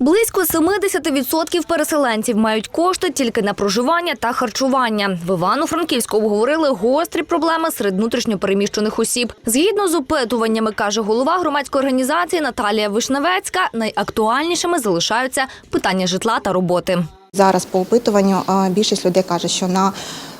Близько 70% переселенців мають кошти тільки на проживання та харчування. В Івано-Франківську обговорили гострі проблеми серед внутрішньопереміщених осіб. Згідно з опитуваннями, каже голова громадської організації Наталія Вишневецька, найактуальнішими залишаються питання житла та роботи. Зараз по опитуванню більшість людей каже, що на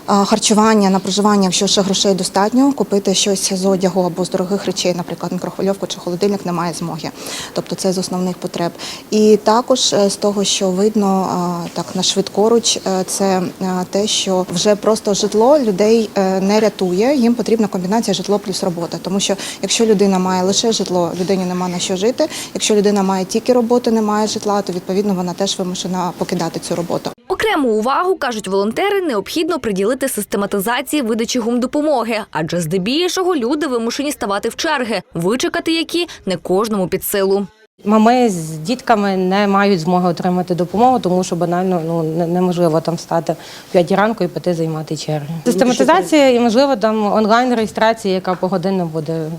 харчування, на проживання, якщо ще грошей достатньо, купити щось з одягу або з дорогих речей, наприклад, мікрохвильовку чи холодильник, немає змоги. Тобто це з основних потреб. І також е, з того, що видно так на швидкоруч, е, це е, те, що вже просто житло людей не рятує. Їм потрібна комбінація житло плюс робота. Тому що якщо людина має лише житло, людині нема на що жити. Якщо людина має тільки роботу, не має житла, то відповідно вона теж вимушена покидати цю роботу. Окрему увагу, кажуть волонтери, необхідно приділити систематизації видачі гумдопомоги, адже здебільшого люди вимушені ставати в черги, вичекати які не кожному під силу. Мами з дітками не мають змоги отримати допомогу, тому що банально ну неможливо там встати в 5 ранку і піти займати черги. Систематизація і можливо там онлайн реєстрація, яка погодинно буде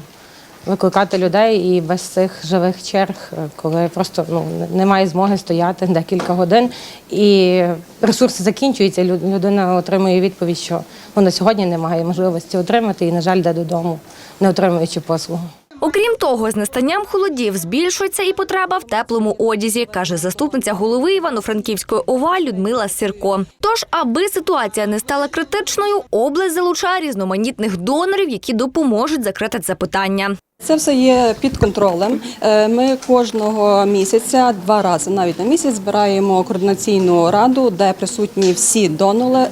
викликати людей і без цих живих черг, е, коли просто ну немає змоги стояти декілька годин, і ресурси закінчуються. лю- Людина отримує відповідь, що ну, на сьогодні немає можливості отримати, і на жаль, йде додому, не отримуючи послугу. Окрім того, з настанням холодів збільшується і потреба в теплому одязі, каже заступниця голови Івано-Франківської ОВА Людмила Сірко. Тож, аби ситуація не стала критичною, область залучає різноманітних донорів, які допоможуть закрити це питання. Це все є під контролем. Е, Ми кожного місяця, два рази навіть на місяць, збираємо координаційну раду, де присутні всі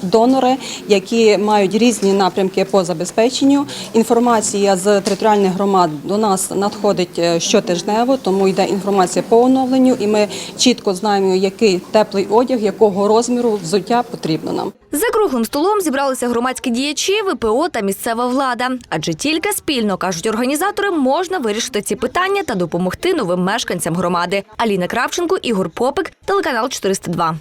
донори, які мають різні напрямки по забезпеченню. Інформація з територіальних громад до нас надходить е, щотижнево, тому йде інформація по оновленню, і ми чітко знаємо, який теплий одяг, якого розміру взуття потрібно нам. За круглим столом зібралися громадські діячі, ВПО та місцева влада. Адже тільки спільно кажуть організатори, можна вирішити ці питання та допомогти новим мешканцям громади. Аліна Кравченко, Ігор Попик, телеканал 402.